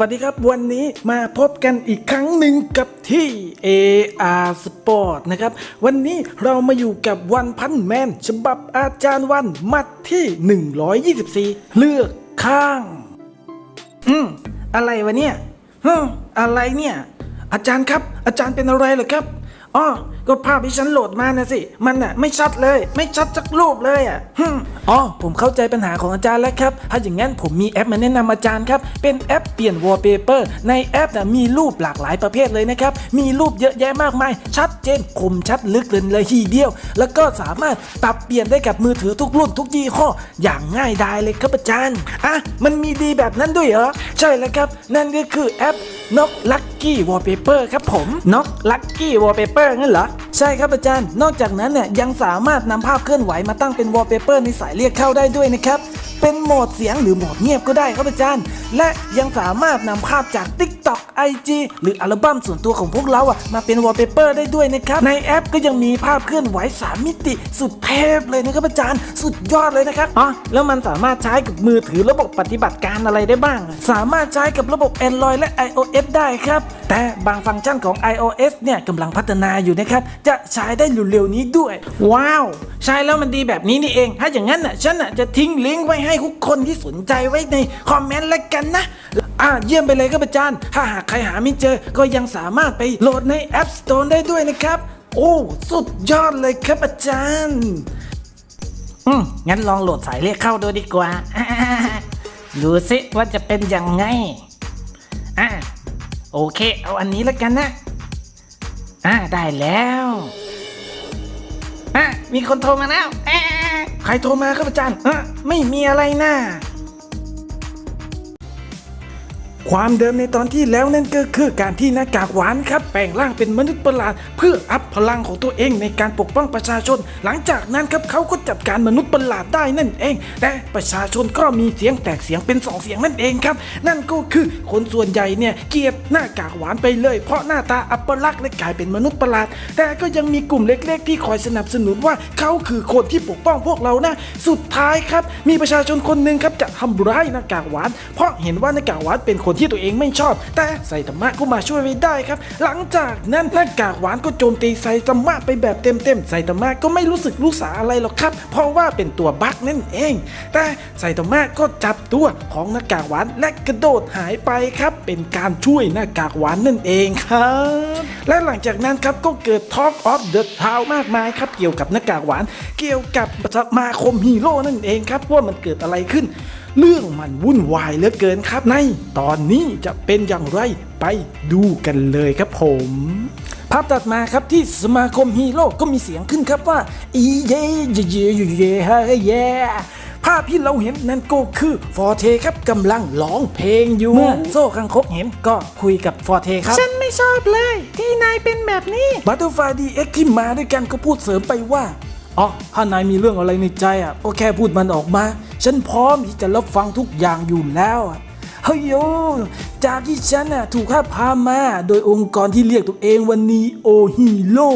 วัสดีครับวันนี้มาพบกันอีกครั้งหนึ่งกับที่ AR Sport นะครับ วันนี้เรามาอยู่กับวันพันแมน ฉบับอาจารย์วันมัดที่ 124 เลือกข้าง อืมอะไรวะเนี่ยฮึมอะไรเนี่ย อาจารย์ครับ อาจารย์เป็นอะไรเหรอครับ อ๋อก็ภาพที่ฉันโหลดมานะสิ มันน่ะไม่ชัดเลย ไม่ชัดสักรูปเลยอะฮึอ๋อผมเข้าใจปัญหาของอาจารย์แล้วครับ ถ้าอย่างนั้นผมมีแอปมาแนะนำอาจารย์ครับ เป็นแอปเปลี่ยนวอลเปเปอร์ในแอปน่ะมีรูปหลากหลายประเภทเลยนะครับ มีรูปเยอะแยะมากมาย ชัดเจนคมชัดลึกเลยเลยทีเดียว แล้วก็สามารถปรับเปลี่ยนได้กับมือถือทุกรุ่นทุกยี่ห้ออย่างง่ายดายเลยครับอาจารย์อะมันมีดีแบบนั้นด้วยเหรอใช่แล้วครับ นั่นก็คือแอป นกลักกี้วอลเปเปอร์ครับผมนกลักกี้วอลเปเปอร์งั้นเหรอ ใช่ครับอาจารย์ นอกจากนั้นเนี่ยยังสามารถนำภาพเคลื่อนไหวมาตั้งเป็นวอลเปเปอร์ในสายเรียกเข้าได้ด้วยนะครับ เป็นโหมดเสียงหรือโหมดเงียบก็ได้ครับอาจารย์ และยังสามารถนำภาพจาก TikTok IG หรืออัลบั้มส่วนตัวของพวกเราอะมาเป็นวอลเปเปอร์ได้ด้วยนะครับ ในแอปก็ยังมีภาพเคลื่อนไหว3มิติสุดเทพเลยนะครับอาจารย์ สุดยอดเลยนะครับอ๋อแล้วมันสามารถใช้กับมือถือระบบปฏิบัติการอะไรได้บ้าง สามารถใช้กับระบบ Android และ iOS ได้ครับ แต่บางฟังก์ชันของ iOS เนี่ยกำลังพัฒนาอยู่นะครับจะใช้ได้เร็วๆนี้ด้วย ว้าว ใช้แล้วมันดีแบบนี้นี่เอง ถ้าอย่างนั้นน่ะฉันน่ะจะทิ้งลิงก์ไว้ให้ให้ทุกคนที่สนใจไว้ในคอมเมนต์แล้วกันนะอ่าเยี่ยมไปเลยครับอาจารย์ ถ้าหากใครหาไม่เจอ ก็ยังสามารถไปโหลดใน App Store ได้ด้วยนะครับ โอ้ สุดยอดเลยครับอาจารย์ อืมงั้นลองโหลดสายเรียกเข้าดูดีกว่า ดูสิว่าจะเป็นยังไง อ่าโอเค เอาอันนี้แล้วกันนะ อ่าได้แล้ว อะมีคนโทรมาแล้ว ใครโทรมาครับอาจารย์อะไม่มีอะไรนะ ความเดิมในตอนที่แล้วนั่นก็คือการที่หน้ากากหวานครับแปลงร่างเป็นมนุษย์ประหลาด เพื่ออัพพลังของตัวเองในการปกป้องประชาชน หลังจากนั้นครับเขาก็จัดการมนุษย์ประหลาดได้นั่นเอง แต่ประชาชนก็มีเสียงแตกเสียงเป็นสองเสียงนั่นเองครับ นั่นก็คือคนส่วนใหญ่เนี่ยเกลียดหน้ากากหวานไปเลย เพราะหน้าตาอัปลักษณ์และกลายเป็นมนุษย์ประหลาด แต่ก็ยังมีกลุ่มเล็ก ๆ ที่คอยสนับสนุนว่าเขาคือคนที่ปกป้องพวกเรานะสุดท้ายครับมีประชาชนคนหนึ่งครับจะทำร้ายหน้ากากหวาน เพราะเห็นว่าหน้ากากหวานเป็นคนที่ตัวเองไม่ชอบ แต่ไซตามะก็มาช่วยไว้ได้ครับ หลังจากนั้นหน้ากากหวานก็โจมตีไซตามะไปแบบเต็มๆไซตามะก็ไม่รู้สึกรู้สาอะไรหรอกครับ เพราะว่าเป็นตัวบั๊กนั่นเอง แต่ไซตามะก็จับตัวของหน้ากากหวานและกระโดดหายไปครับ เป็นการช่วยหน้ากากหวานนั่นเองครับ และหลังจากนั้นครับก็เกิด Talk of the Town มากมายครับเกี่ยวกับหน้ากากหวาน เกี่ยวกับสมาคมฮีโร่นั่นเองครับว่ามันเกิดอะไรขึ้น เรื่องมันวุ่นวายเหลือเกินครับในตอนนี้จะเป็นอย่างไรไปดูกันเลยครับผมภาพตัดมาครับที่สมาคมฮีโร่ก็มีเสียงขึ้นครับว่าอีเย่เย่เย่เย่เย่เย่เย่ภาพที่เราเห็นนั่นก็คือฟอร์เทครับกำลังร้องเพลงอยู่ เมื่อโซ่คังคกเห็นก็คุยกับฟอร์เทครับ ฉันไม่ชอบเลย ที่นายเป็นแบบนี้บัตเตอร์ไฟดีเอ็กที่มาด้วยกันก็พูดเสริมไปว่าอ๋อถ้านายมีเรื่องอะไรในใจอะก็แค่พูดมันออกมา ฉันพร้อมที่จะรับฟังทุกอย่างอยู่แล้ว เฮ้ยโยจากที่ฉันน่ะถูกข้าพามา โดยองค์กรที่เรียกตัวเองวันนี้โอฮีโร่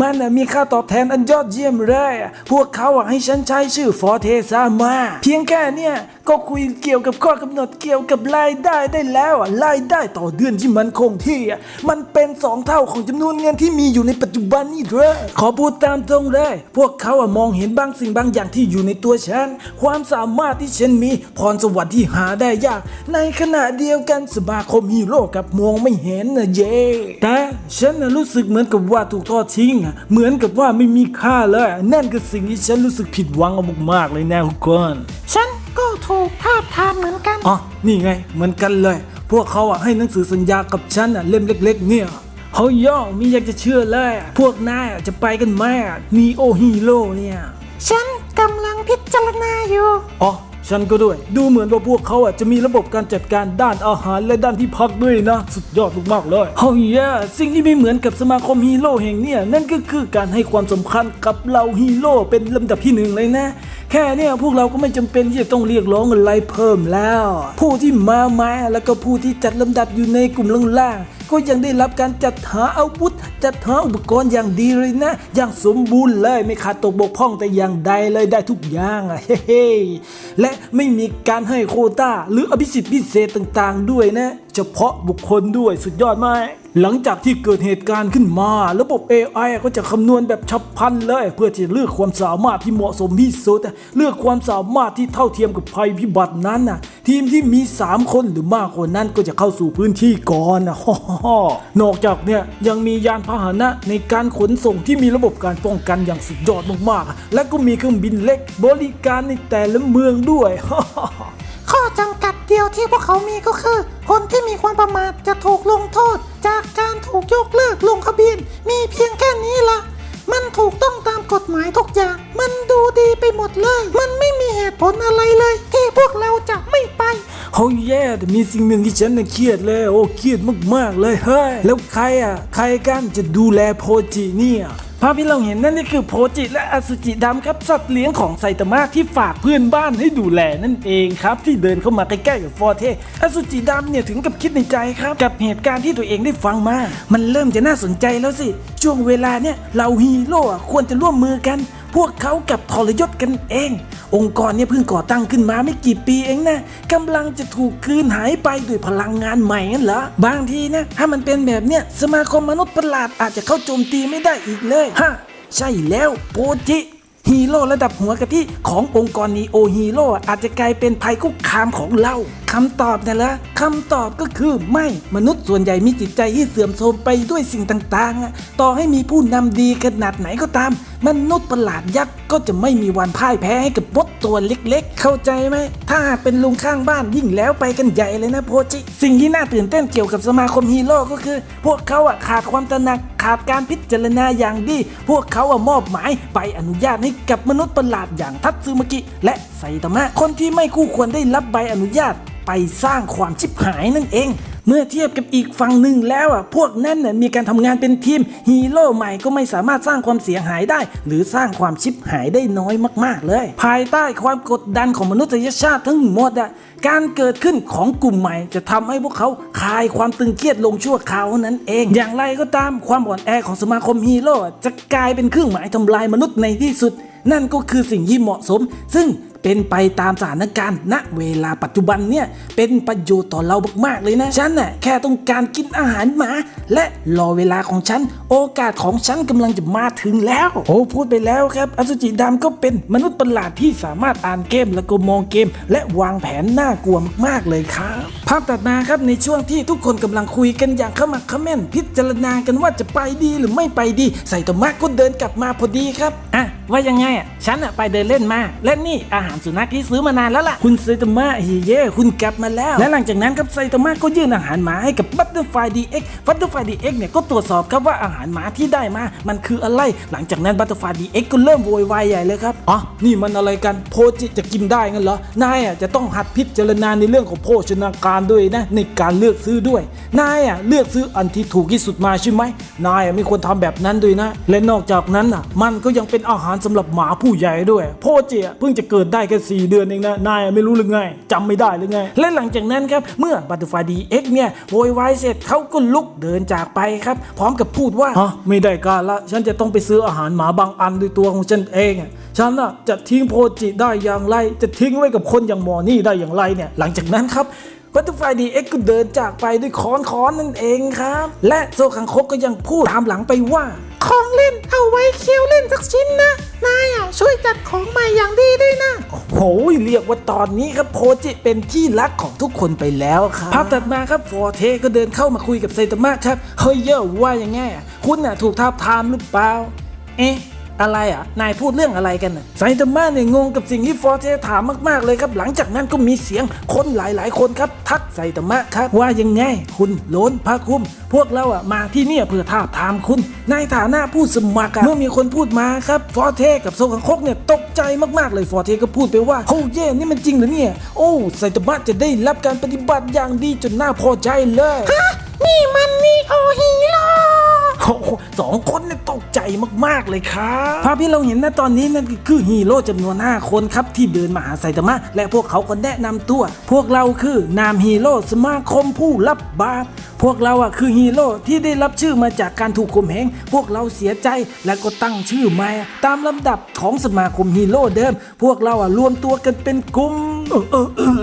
มันน่ะมีค่าตอบแทนอันยอดเยี่ยมเลยพวกเขาอะให้ฉันใช้ชื่อฟอเทซามา เพียงแค่เนี่ยก็คุยเกี่ยวกับข้อกำหนดเกี่ยวกับรายได้ได้แล้วรายได้ต่อเดือนที่มันคงที่ มันเป็นสองเท่าของจำนวนเงินที่มีอยู่ในปัจจุบันนี่เลยขอพูดตามตรงเลย พวกเขาอะมองเห็นบางสิ่งบางอย่างที่อยู่ในตัวฉัน ความสามารถที่ฉันมีพรสวรรค์ที่หาได้ยากในขณะเดียวกันสมาคมฮีโร่กับมองไม่เห็นนะเย่แต่ฉันน่ะรู้สึกเหมือนกับว่าถูกทอดทิ้งอะเหมือนกับว่าไม่มีค่าเลยนั่นคือสิ่งที่ฉันรู้สึกผิดหวังเอามากๆเลยนะทุกคนฉันก็ถูกภาพทามเหมือนกันอ๋อนี่ไง เหมือนกันเลย พวกเขาอะให้หนังสือสัญญากับฉันอะเล่มเล็ก ๆ เนี่ยเฮ้ยย่อมีอยากจะเชื่อเลยอะพวกนายอะจะไปกันไหมนีโอฮีโร่เนี่ย ฉันกำลังพิจารณาอยู่ อ๋อ ฉันก็ด้วย ดูเหมือนว่าพวกเขาอะจะมีระบบการจัดการด้านอาหารและด้านที่พักด้วยนะ สุดยอดมากๆเลยเฮ้ยสิ่งที่ไม่เหมือนกับสมาคมฮีโร่แห่งเนี่ยนั่นก็คือการให้ความสำคัญกับเราฮีโร่เป็นลำดับที่หนึ่งเลยนะ แค่เนี่ยพวกเราก็ไม่จำเป็นที่จะต้องเรียกร้องอะไรเพิ่มแล้ว ผู้ที่มาไม้แล้วก็ผู้ที่จัดลำดับอยู่ในกลุ่มล่างๆ ก็ยังได้รับการจัดหาอาวุธ จัดหาอุปกรณ์อย่างดีเลยนะ อย่างสมบูรณ์เลยไม่ขาดตกบกพร่องแต่อย่างใดเลยได้ทุกอย่างอะเฮ้ๆและไม่มีการให้โคต้า หรืออภิสิทธิ์พิเศษต่างๆ ด้วยนะ เฉพาะบุคคลด้วยสุดยอดไหมหลังจากที่เกิดเหตุการณ์ขึ้นมา ระบบ AI ก็จะคำนวณแบบฉับพลันเลย เพื่อที่จะเลือกความสามารถที่เหมาะสมที่สุดเลือกความสามารถที่เท่าเทียมกับภัยพิบัตินั้นน่ะ ทีมที่มี 3 คนหรือมากกว่านั้นก็จะเข้าสู่พื้นที่ก่อนนะนอกจากเนี่ยยังมียานพาหนะในการขนส่งที่มีระบบการป้องกันอย่างสุดยอดมากๆ และก็มีเครื่องบินเล็กบริการในแต่ละเมืองด้วย ข้อจำกัดเดียวที่พวกเขามีก็คือ คนที่มีความประมาทจะถูกลงโทษ จากการถูกยกเลิกลงทะเบียนมีเพียงแค่นี้ละ มันถูกต้องตามกฎหมายทุกอย่าง มันดูดีไปหมดเลย มันไม่มีเหตุผลอะไรเลย ที่พวกเราจะไม่ไปเฮ้ยแย่แต่มีสิ่งหนึ่งที่ฉันน่ะเครียดเลยโอ้เครียดมากๆเลยเฮ้ยแล้วใครอะใครกันจะดูแลโพจิเนี่ย ภาพที่เราเห็นนั่นก็คือโพจิและอสุจิดำครับสัตว์เลี้ยงของไซตามะที่ฝากเพื่อนบ้านให้ดูแลนั่นเองครับ ที่เดินเข้ามาใกล้ๆกับฟอร์เทอสุจิดำเนี่ยถึงกับคิดในใจครับ กับเหตุการณ์ที่ตัวเองได้ฟังมา มันเริ่มจะน่าสนใจแล้วสิ ช่วงเวลาเนี่ยเราฮีโร่ควรจะร่วมมือกัน พวกเขากับทรยศกันเอง องค์กรเนี่ยเพิ่งก่อตั้งขึ้นมาไม่กี่ปีเองนะกำลังจะถูกคืนหายไปด้วยพลังงานใหม่นั่นเหรอบางทีนะถ้ามันเป็นแบบเนี้ยสมาคมมนุษย์ประหลาดอาจจะเข้าโจมตีไม่ได้อีกเลยฮะใช่แล้วโปจิฮีโร่ระดับหัวกะทิขององค์กรนีโอฮีโร่อาจจะกลายเป็นภัยคุกคามของเรา คำตอบนะละคำตอบก็คือไม่มนุษย์ส่วนใหญ่มีจิตใจที่เสื่อมโทรมไปด้วยสิ่งต่างๆอะต่อให้มีผู้นำดีขนาดไหนก็ตาม มนุษย์ประหลาดยักษ์ก็จะไม่มีวันพ่ายแพ้ให้กับมดตัวเล็กๆ เข้าใจไหม ถ้าเป็นลุงข้างบ้านยิ่งแล้วไปกันใหญ่เลยนะโพจิ สิ่งที่น่าตื่นเต้นเกี่ยวกับสมาคมฮีโร่ก็คือ พวกเขาอะขาดความตระหนักขาดการพิจารณาอย่างดี พวกเขาอะมอบหมายใบอนุญาตให้กับมนุษย์ประหลาดอย่างทัตซึมากิ และไซตามะคนที่ไม่คู่ควรได้รับใบอนุญาตไปสร้างความชิบหายนั่นเอง เมื่อเทียบกับอีกฝั่งหนึ่งแล้วอะพวกนั้นน่ะมีการทำงานเป็นทีมฮีโร่ใหม่ก็ไม่สามารถสร้างความเสียหายได้ หรือสร้างความชิบหายได้น้อยมากๆเลย ภายใต้ความกดดันของมนุษยชาติทั้งหมดอะการเกิดขึ้นของกลุ่มใหม่จะทำให้พวกเขาคลายความตึงเครียดลงชั่วคราวนั้นเอง อย่างไรก็ตามความอ่อนแอของสมาคมฮีโร่จะกลายเป็นเครื่องหมายทำลายมนุษย์ในที่สุด นั่นก็คือสิ่งที่เหมาะสม ซึ่ง เป็นไปตามสถานการณ์ณเวลาปัจจุบันเนี่ยเป็นประโยชน์ต่อเรามากๆเลยนะ ฉันน่ะแค่ต้องการกินอาหารหมา และรอเวลาของฉัน โอกาสของฉันกำลังจะมาถึงแล้ว โอ้พูดไปแล้วครับ อสุจิดำก็เป็นมนุษย์ประหลาดที่สามารถอ่านเกมแล้วก็มองเกม และวางแผนน่ากลัวมากๆเลยครับ ภาพตัดมาครับในช่วงที่ทุกคนกำลังคุยกันอย่างขมักขม้นพิจารณากันว่าจะไปดีหรือไม่ไปดีไซโตมะก็เดินกลับมาพอดีครับอะว่ายังไงอะฉันอะไปเดินเล่นมา และนี่อาหารสุนัขที่ซื้อมานานแล้วล่ะ คุณไซโตมะเฮเย่คุณกลับมาแล้ว และหลังจากนั้นครับไซโตมะก็ยื่นอาหารหมาให้กับบัตเตอร์ไฟดีเอ็กบัตเตอร์ไฟดีเอ็กเนี่ยก็ตรวจสอบครับว่าอาหารหมาที่ได้มา มันคืออะไร หลังจากนั้นบัตเตอร์ไฟดีเอ็กก็เริ่มโวยวายใหญ่เลยครับอ๋อนี่มันอะไรกันโพจิจะกินได้งั้นเหรอนายอะจะต้องหัดพิจารณาในเรื่องของโภชนาการด้วยนะในการเลือกซื้อด้วยนายอะเลือกซื้ออันที่ถูกที่สุดมาใช่ไหมนายอะไม่ควรทำแบบนั้นด้วยนะ และนอกจากนั้นอะมันก็ยังเป็นอาหารสำหรับหมาผู้ใหญ่ด้วยโพจิอะเพิ่งจะเกิดได้แค่สี่เดือนเองนะนายอะไม่รู้หรือไงจำไม่ได้หรือไง และหลังจากนั้นครับเมื่อบัตเตอร์ไฟดีเอ็กเนี่ยโวยวายเสร็จเขาก็ลุกเดินจากไปครับ พร้อมกับพูดว่าฮะไม่ได้การละ ฉันจะต้องไปซื้ออาหารหมาบางอันด้วยตัวของฉันเองอะฉันอะจะทิ้งโพจิได้อย่างไร จะทิ้งไว้กับคนอย่างหมอนี่ได้อย่างไรเนี่ยหลังจากนั้นครับ บัตเตอร์ไฟดีเอ็กก็เดินจากไปด้วยค้อนค้อนนั่นเองครับ และโซคังคกก็ยังพูดตามหลังไปว่า ของเล่นเอาไว้เคี้ยวเล่นสักชิ้นนะ นายอะช่วยจัดของใหม่อย่างดีด้วยนะ โอ้โห เรียกว่าตอนนี้ครับโพจิเป็นที่รักของทุกคนไปแล้วครับภาพตัดมาครับฟอร์เทก็เดินเข้ามาคุยกับไซตามะครับ เฮ้ยเยอะว่ายังไงคุณน่ะถูกท้าบทามหรือเปล่า เอ๊ะ อะไรอะ นายพูดเรื่องอะไรกันน่ะไซตามะเนี่ยงงกับสิ่งที่ฟอร์เทถามมากๆเลยครับ หลังจากนั้นก็มีเสียงคนหลายๆ คนครับ ทักไซตามะครับว่ายังไง คุณโลนพาคุม พวกเราอะมาที่เนี่ยเพื่อท้าบทามคุณ ในฐานะผู้สมัครเมื่อมีคนพูดมาครับฟอร์เทกับโซคังคกเนี่ยตกใจมากๆเลยฟอร์เทก็พูดไปว่าโอ้เย่นี่มันจริงเหรอเนี่ย โอ้ไซตามะจะได้รับการปฏิบัติอย่างดีจนน่าพอใจเลยนี่มันนี่โอฮีโร่ โอ้โหสองคนเนี่ยตกใจมากๆเลยครับภาพที่เราเห็นณตอนนี้นั่นคือฮีโร่จำนวน5คนครับที่เดินมาหาไซตามะและพวกเขาก็แนะนำตัว พวกเราคือนามฮีโร่สมาคมผู้รับบาปพวกเราอะคือฮีโร่ที่ได้รับชื่อมาจากการถูกข่มเหงพวกเราเสียใจและก็ตั้งชื่อใหม่ตามลำดับของสมาคมฮีโร่เดิม พวกเราอะรวมตัวกันเป็นกลุ่มเออเออเออ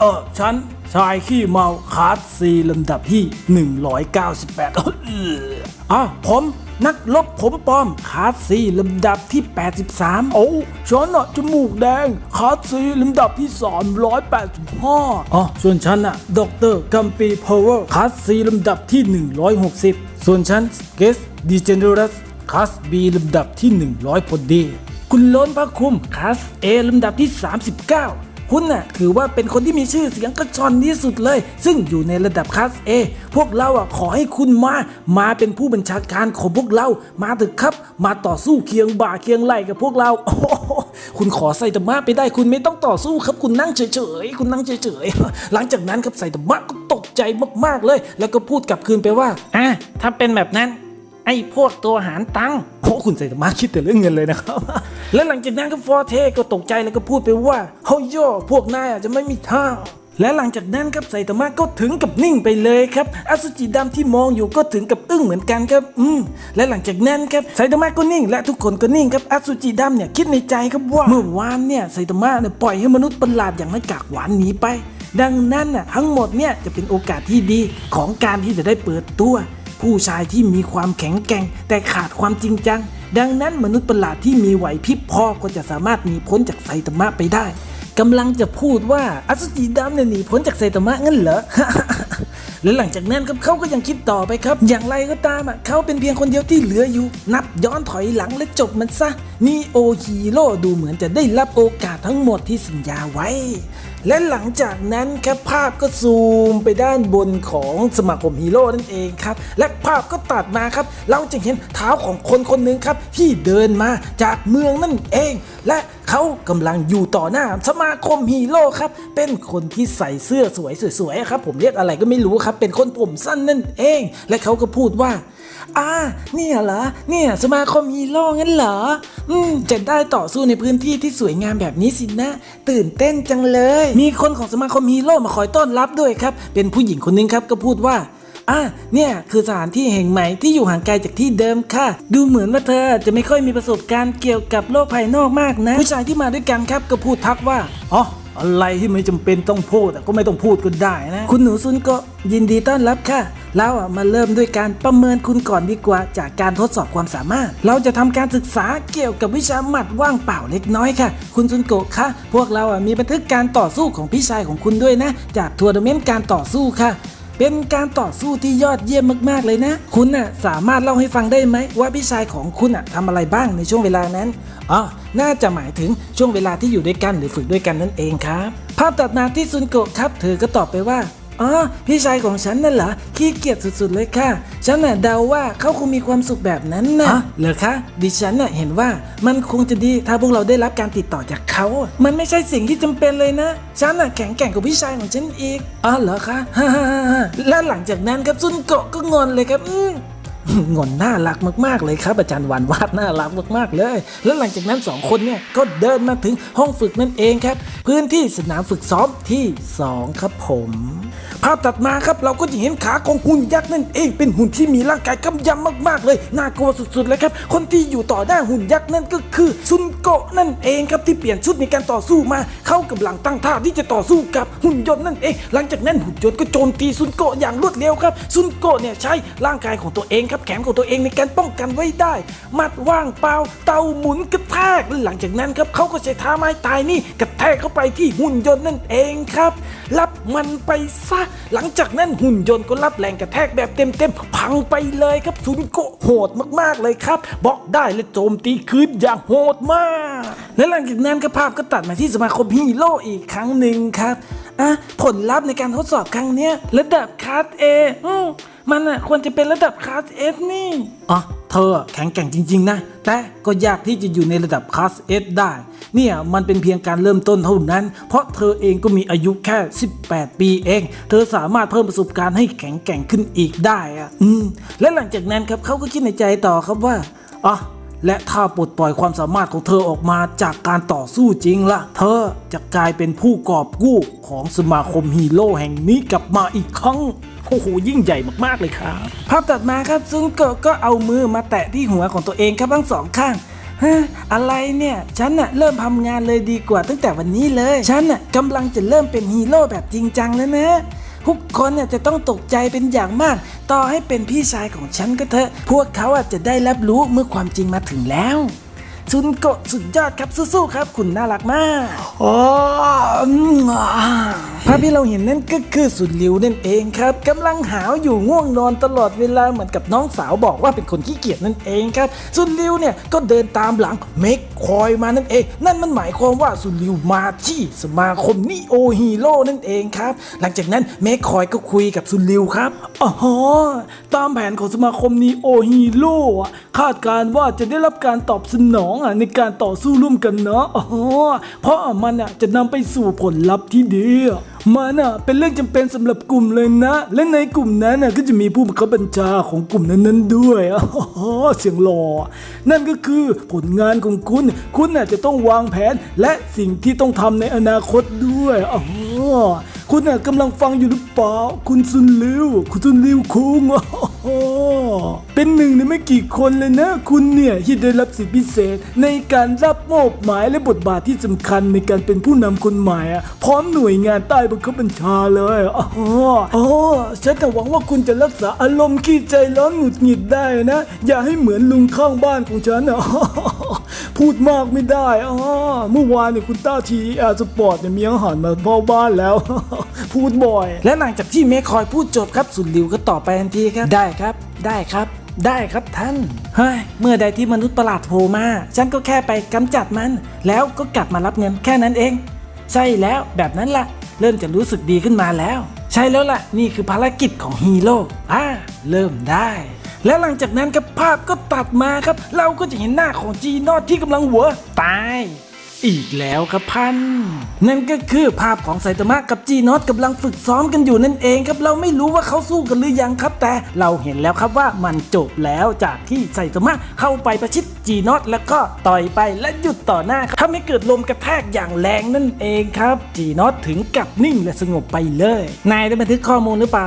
เออฉันชายขี้เมาคลาสซีลำดับที่ 198 อะผมนักลบผมปลอมคาสซีลำดับที่ 83 โอ้ฉันอะจมูกแดงคาสซีลำดับที่ 385อ๋อส่วนฉันอะด็อกเตอร์กัมปีพาวเวอร์คาสซีลำดับที่ 160 ส่วนฉันเกสดีเจเนอรัสคาสบีลำดับที่ 100 พอดี คุณล้นพระคุมคาสเอลำดับที่ 39 คุณน่ะถือว่าเป็นคนที่มีชื่อเสียงกระชอนที่สุดเลย ซึ่งอยู่ในระดับคลาส A พวกเราอะขอให้คุณมา มาเป็นผู้บัญชาการของพวกเรา มาเถอะครับ มาต่อสู้เคียงบ่าเคียงไหลกับพวกเราโอ้คุณขอไซตามะไปได้คุณไม่ต้องต่อสู้ครับ คุณนั่งเฉยๆคุณนั่งเฉยๆหลังจากนั้นครับไซตามะก็ตกใจมากๆเลย แล้วก็พูดกลับคืนไปว่าอะถ้าเป็นแบบนั้น ไอ้พวกตัวหารตังค์โอ้คุณไซตามะคิดแต่เรื่องเงินเลยนะครับ และหลังจากนั้นก็ฟอร์เทก็ตกใจแล้วก็พูดไปว่าเฮ้ยโยพวกนายอาจจะไม่มีทางและหลังจากนั้นครับไซตามะก็ถึงกับนิ่งไปเลยครับอสุจิดำที่มองอยู่ก็ถึงกับอึ้งเหมือนกันครับอืมและหลังจากนั้นครับไซตามะก็นิ่ง และทุกคนก็นิ่งครับอสุจิดำเนี่ยคิดในใจครับว่าเมื่อวานเนี่ยไซตามะเนี่ยปล่อยให้มนุษย์ประหลาดอย่างหน้ากากหวานหนีไป ดังนั้นน่ะทั้งหมดเนี่ยจะเป็นโอกาสที่ดีของการที่จะได้เปิดตัว ผู้ชายที่มีความแข็งแกร่ง แต่ขาดความจริงจัง ดังนั้นมนุษย์ประหลาดที่มีไหวพริบพอก็จะสามารถหนีพ้นจากไซตามะไปได้กำลังจะพูดว่าอสุจิดำเนี่ยหนีพ้นจากไซตามะงั้นเหรอและหลังจากนั้นครับเขาก็ยังคิดต่อไปครับ อย่างไรก็ตามอะเขาเป็นเพียงคนเดียวที่เหลืออยู่ นับย้อนถอยหลังและจบมันซะนีโอฮีโร่ดูเหมือนจะได้รับโอกาสทั้งหมดที่สัญญาไว้ และหลังจากนั้นครับภาพก็ซูมไปด้านบนของสมาคมฮีโร่นั่นเองครับ และภาพก็ตัดมาครับ เราจะเห็นเท้าของคนคนหนึ่งครับ ที่เดินมาจากเมืองนั่นเอง และเขากำลังอยู่ต่อหน้าสมาคมฮีโร่ครับ เป็นคนที่ใส่เสื้อสวยสวยๆครับ ผมเรียกอะไรก็ไม่รู้ครับ เป็นคนผมสั้นนั่นเอง และเขาก็พูดว่า อ่าเนี่ยเหรอ เนี่ยสมาคมฮีโร่งั้นเหรอ อืม จะได้ต่อสู้ในพื้นที่ที่สวยงามแบบนี้สินะ ตื่นเต้นจังเลย มีคนของสมาคมฮีโร่มาคอยต้อนรับด้วยครับ เป็นผู้หญิงคนหนึงครับก็พูดว่าอะเนี่ยคือสถานที่แห่งใหม่ที่อยู่ห่างไกลจากที่เดิมค่ะ ดูเหมือนว่าเธอจะไม่ค่อยมีประสบการณ์เกี่ยวกับโลกภายนอกมากนะ ผู้ชายที่มาด้วยกันครับก็พูดทักว่า อ๋อ อะไรที่ไม่จำเป็นต้องพูดแต่ก็ไม่ต้องพูดก็ได้นะ คุณหนูซุนก็ยินดีต้อนรับค่ะเราอะมาเริ่มด้วยการประเมินคุณก่อนดีกว่าจากการทดสอบความสามารถ เราจะทำการศึกษาเกี่ยวกับวิชาหมัดว่างเปล่าเล็กน้อยค่ะ คุณซุนโกะคะพวกเราอะมีบันทึกการต่อสู้ของพี่ชายของคุณด้วยนะ จากทัวร์นาเมนต์การต่อสู้ค่ะ เป็นการต่อสู้ที่ยอดเยี่ยมมากๆเลยนะ คุณน่ะสามารถเล่าให้ฟังได้ไหมว่าพี่ชายของคุณอะทำอะไรบ้างในช่วงเวลานั้นอ๋อน่าจะหมายถึงช่วงเวลาที่อยู่ด้วยกันหรือฝึกด้วยกันนั่นเองครับ ภาพตัดมาที่ซุนโกะครับ เธอก็ตอบไปว่า อ๋อพี่ชายของฉันนั่นเหรอขี้เกียจสุดๆเลยค่ะ ฉันน่ะเดาว่าเขาคงมีความสุขแบบนั้นนะอ๋อเหรอคะดิฉันน่ะเห็นว่ามันคงจะดีถ้าพวกเราได้รับการติดต่อจากเขา มันไม่ใช่สิ่งที่จำเป็นเลยนะ ฉันน่ะแข็งแกร่งกว่าพี่ชายของฉันอีกอ๋อเหรอคะฮ่าๆๆและหลังจากนั้นครับซุนโกะก็งอนเลยครับอืม งอนน่ารักมากๆเลยครับ อาจารย์วานวาดน่ารักมากๆเลย แล้วหลังจากนั้นสองคนเนี่ยก็เดินมาถึงห้องฝึกนั่นเองครับ พื้นที่สนามฝึกซ้อมที่ 2 ครับผม ภาพตัดมาครับเราก็จะเห็นขาของหุ่นยักษ์นั่นเองเป็นหุ่นที่มีร่างกายกำยำมากๆ เลยน่ากลัวสุดๆเลยครับคนที่อยู่ต่อหน้าหุ่นยักษ์นั่นก็คือซุนโกะนั่นเองครับที่เปลี่ยนชุดในการต่อสู้มา เข้ากำลังตั้งท่าที่จะต่อสู้กับหุ่นยนต์นั่นเอง หลังจากนั้นหุ่นยนต์ก็โจมตีซุนโกะอย่างรวดเร็วครับซุนโกะเนี่ยใช้ร่างกายของตัวเองครับแขนของตัวเองในการป้องกันไว้ได้ มัดว่างเปล่าเตาหมุนกระแทกและหลังจากนั้นครับเขาก็ใช้ท่าไม้ตายนี่กระแทกเข้าไปที่หุ่นยนต์นั่นเองครับ รับมันไปซะหลังจากนั้นหุ่นยนต์ก็รับแรงกระแทกแบบเต็มๆพังไปเลยครับซุนโกโหดมากๆเลยครับบล็อกได้และโจมตีคืนอย่างโหดมาก และหลังจากนั้นก็ภาพก็ตัดมาที่สมาคมฮีโร่อีกครั้งหนึ่งครับอะผลลัพธ์ในการทดสอบครั้งเนี้ยระดับคลาสเออ มันอะควรจะเป็นระดับคลาสเอสนี่อ๋อเธอแข็งแกร่งจริง ๆ นะ แต่ก็ยากที่จะอยู่ในระดับคลาสเอสได้ เนี่ยมันเป็นเพียงการเริ่มต้นเท่านั้น เพราะเธอเองก็มีอายุแค่ 18 ปีเอง เธอสามารถเพิ่มประสบการณ์ให้แข็งแกร่งขึ้นอีกได้อะอืมและหลังจากนั้นครับเขาก็คิดในใจต่อครับว่าอ๋อ และถ้าปลดปล่อยความสามารถของเธอออกมาจากการต่อสู้จริงล่ะ เธอจะกลายเป็นผู้กอบกู้ของสมาคมฮีโร่แห่งนี้กลับมาอีกครั้งโอ้โหยิ่งใหญ่มากๆเลยครับภาพตัดมาครับซุนโกะก็เอามือมาแตะที่หัวของตัวเองครับทั้งสองข้างอะไรเนี่ย ฉันน่ะเริ่มทำงานเลยดีกว่าตั้งแต่วันนี้เลย ฉันน่ะกำลังจะเริ่มเป็นฮีโร่แบบจริงจังแล้วนะ ทุกคนเนี่ยจะต้องตกใจเป็นอย่างมาก ต่อให้เป็นพี่ชายของฉันก็เถอะ พวกเขาอาจจะได้รับรู้เมื่อความจริงมาถึงแล้ว ซุนโกะสุดยอดครับสู้ๆครับ คุณน่ารักมากโอ้อืมอ่าภาพที่เราเห็นนั่นก็คือสุดลิวนั่นเองครับกำลังหาวอยู่ง่วงนอนตลอดเวลาเหมือนกับน้องสาวบอกว่าเป็นคนขี้เกียจนั่นเองครับ สุดลิวเนี่ยก็เดินตามหลังเมกคอยมานั่นเอง นั่นมันหมายความว่าสุดลิวมาที่สมาคมนิโอฮีโร่นั่นเองครับหลังจากนั้นเมกคอยก็คุยกับสุดลิวครับอ๋อตามแผนของสมาคมนีโอฮีโร่อะคาดการณ์ว่าจะได้รับการตอบสนองอะในการต่อสู้ร่วมกันนะอ๋อเพราะมันอะจะนำไปสู่ผลลัพธ์ที่ดีอะ มันอะเป็นเรื่องจำเป็นสำหรับกลุ่มเลยนะ และในกลุ่มนั้นอะก็จะมีผู้บังคับบัญชาของกลุ่มนั้นๆด้วยอ๋อเสียงหล่อนั่นก็คือผลงานของคุณ คุณอะจะต้องวางแผนและสิ่งที่ต้องทำในอนาคตด้วยอ๋อคุณน่ะกำลังฟังอยู่หรือเปล่าคุณซุนลิวคุณซุนลิวคุงอ้โหเป็นหนึ่งในไม่กี่คนเลยนะ คุณเนี่ยที่ได้รับสิทธิพิเศษ ในการรับมอบหมายและบทบาทที่สำคัญในการเป็นผู้นำคนใหม่อะพร้อมหน่วยงานใต้บังคับบัญชาเลยอ๋ออ๋อฉันแต่หวังว่าคุณจะรักษาอารมณ์ขี้ใจร้อนหงุดหงิดได้นะ อย่าให้เหมือนลุงข้างบ้านของฉันอะพูดมากไม่ได้อ๋อเมื่อวานเนี่ยคุณต้าทีแอร์สปอร์ตเนี่ยมีอาหารมาเฝ้าบ้านแล้ว พูดบ่อย และหลังจากที่เมคคอยพูดจบครับสุนลิวก็ตอบไปทันทีครับ ได้ครับ ได้ครับ ได้ครับท่าน เฮ้ย เมื่อใดที่มนุษย์ประหลาดโผล่มา ฉันก็แค่ไปกำจัดมัน แล้วก็กลับมารับเงินแค่นั้นเอง ใช่แล้วแบบนั้นล่ะ เริ่มจะรู้สึกดีขึ้นมาแล้ว ใช่แล้วล่ะ นี่คือภารกิจของฮีโร่อ่าเริ่มได้ และหลังจากนั้นครับภาพก็ตัดมาครับ เราก็จะเห็นหน้าของจีนอตที่กำลังหัวตายอีกแล้วครับพัน นั่นก็คือภาพของไซตามะกับจีนอตกำลังฝึกซ้อมกันอยู่นั่นเองครับเราไม่รู้ว่าเขาสู้กันหรือยังครับ แต่เราเห็นแล้วครับว่ามันจบแล้วจากที่ไซตามะเข้าไปประชิด จีนอตแล้วก็ต่อยไปและหยุดต่อหน้าครับทำให้เกิดลมกระแทกอย่างแรงนั่นเองครับ จีนอตถึงกับนิ่งและสงบไปเลย นายได้บันทึกข้อมูลหรือเปล่า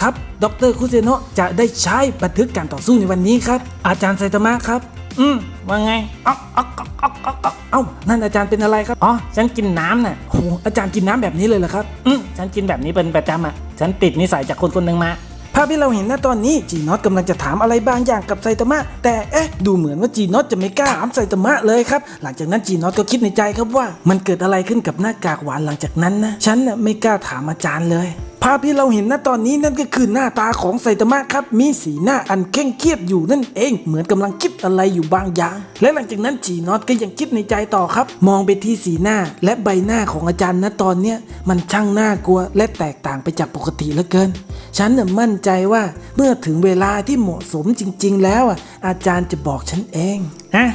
ครับ ดรคุเซโนะจะได้ใช้บันทึกการต่อสู้ในวันนี้ครับ อาจารย์ไซตามะครับ อืม ว่าไงอ๊อกอ๊อกอ๊อกอ๊อกอ๊อกเอ้า นั่นอาจารย์เป็นอะไรครับ อ๋อ ฉันกินน้ำน่ะโอ้อาจารย์กินน้ำแบบนี้เลยเหรอครับ อืม ฉันกินแบบนี้เป็นประจำอะ ฉันติดนิสัยจากคนคนหนึ่งมา ภาพที่เราเห็นนะตอนนี้จีนอตกำลังจะถามอะไรบางอย่างกับไซตามะแต่เอ๊ะดูเหมือนว่าจีนอตจะไม่กล้าถามไซตามะเลยครับหลังจากนั้นจีนอตก็คิดในใจครับว่า มันเกิดอะไรขึ้นกับหน้ากากหวานหลังจากนั้นนะฉันน่ะไม่กล้าถามอาจารย์เลยภาพที่เราเห็นณตอนนี้นั่นก็คือหน้าตาของไซตามะครับ มีสีหน้าอันเคร่งเครียดอยู่นั่นเอง เหมือนกำลังคิดอะไรอยู่บางอย่าง และหลังจากนั้นจีนอตก็ยังคิดในใจต่อครับ มองไปที่สีหน้าและใบหน้าของอาจารย์ณตอนเนี้ยมันช่างน่ากลัวและแตกต่างไปจากปกติเหลือเกิน ฉันน่ะมั่นใจว่าเมื่อถึงเวลาที่เหมาะสมจริง ๆ แล้วอะอาจารย์จะบอกฉันเองฮะ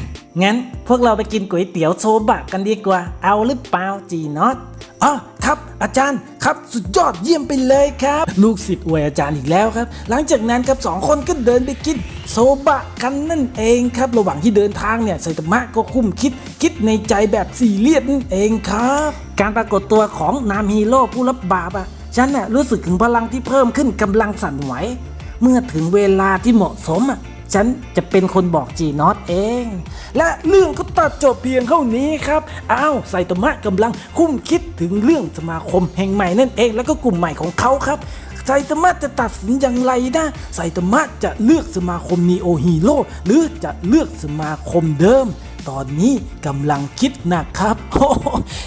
งั้นพวกเราไปกินก๋วยเตี๋ยวโซบะกันดีกว่า เอาหรือเปล่า จีนอตอ๋อครับอาจารย์ครับสุดยอดเยี่ยมไปเลยครับ ลูกศิษย์อวยอาจารย์อีกแล้วครับ หลังจากนั้นครับสองคนก็เดินไปกินโซบะกันนั่นเองครับ ระหว่างที่เดินทางเนี่ยไซตามะก็คุ้มคิด คิดในใจแบบซีเรียสนั่นเองครับ การปรากฏตัวของนามฮีโร่ผู้รับบาปอะฉันน่ะรู้สึกถึงพลังที่เพิ่มขึ้นกำลังสั่นไหว เมื่อถึงเวลาที่เหมาะสมอะ ฉันจะเป็นคนบอกจีนอตเอง และเรื่องก็ตัดจบเพียงเท่านี้ครับอ้าวไซตามะกำลังคุ้มคิดถึงเรื่องสมาคมแห่งใหม่นั่นเอง แล้วก็กลุ่มใหม่ของเขาครับไซตามะจะตัดสินอย่างไรนะไซตามะจะเลือกสมาคมนีโอฮีโร่หรือจะเลือกสมาคมเดิม ตอนนี้กำลังคิดหนักครับ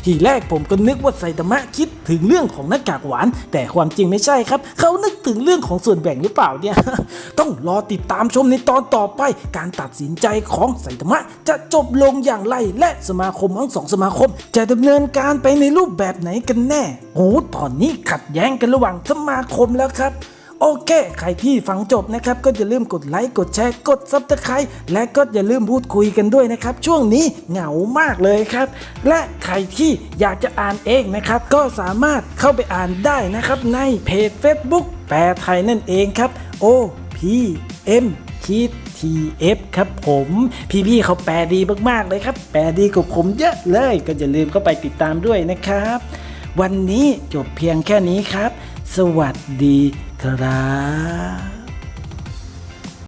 ทีแรกผมก็นึกว่าไซตามะคิดถึงเรื่องของหน้ากากหวาน แต่ความจริงไม่ใช่ครับ เขานึกถึงเรื่องของส่วนแบ่งหรือเปล่าเนี่ย ต้องรอติดตามชมในตอนต่อไป การตัดสินใจของไซตามะจะจบลงอย่างไร และสมาคมทั้งสองสมาคม จะดำเนินการไปในรูปแบบไหนกันแน่โอ้ตอนนี้ขัดแย้งกันระหว่างสมาคมแล้วครับ โอเค ใครที่ฟังจบนะครับ ก็อย่าลืมกดไลค์ กดแชร์ กดซับสไครต์และก็อย่าลืมพูดคุยกันด้วยนะครับ ช่วงนี้เหงามากเลยครับ และใครที่อยากจะอ่านเองนะครับ ก็สามารถเข้าไปอ่านได้นะครับ ในเพจ Facebook แปลไทยนั่นเองครับ O P M คิด TF ครับผม พี่ๆเขาแปลดีมากๆเลยครับ แปลดีกว่าผมเยอะเลย ก็อย่าลืมเข้าไปติดตามด้วยนะครับ วันนี้จบเพียงแค่นี้ครับ สวัสดีครับ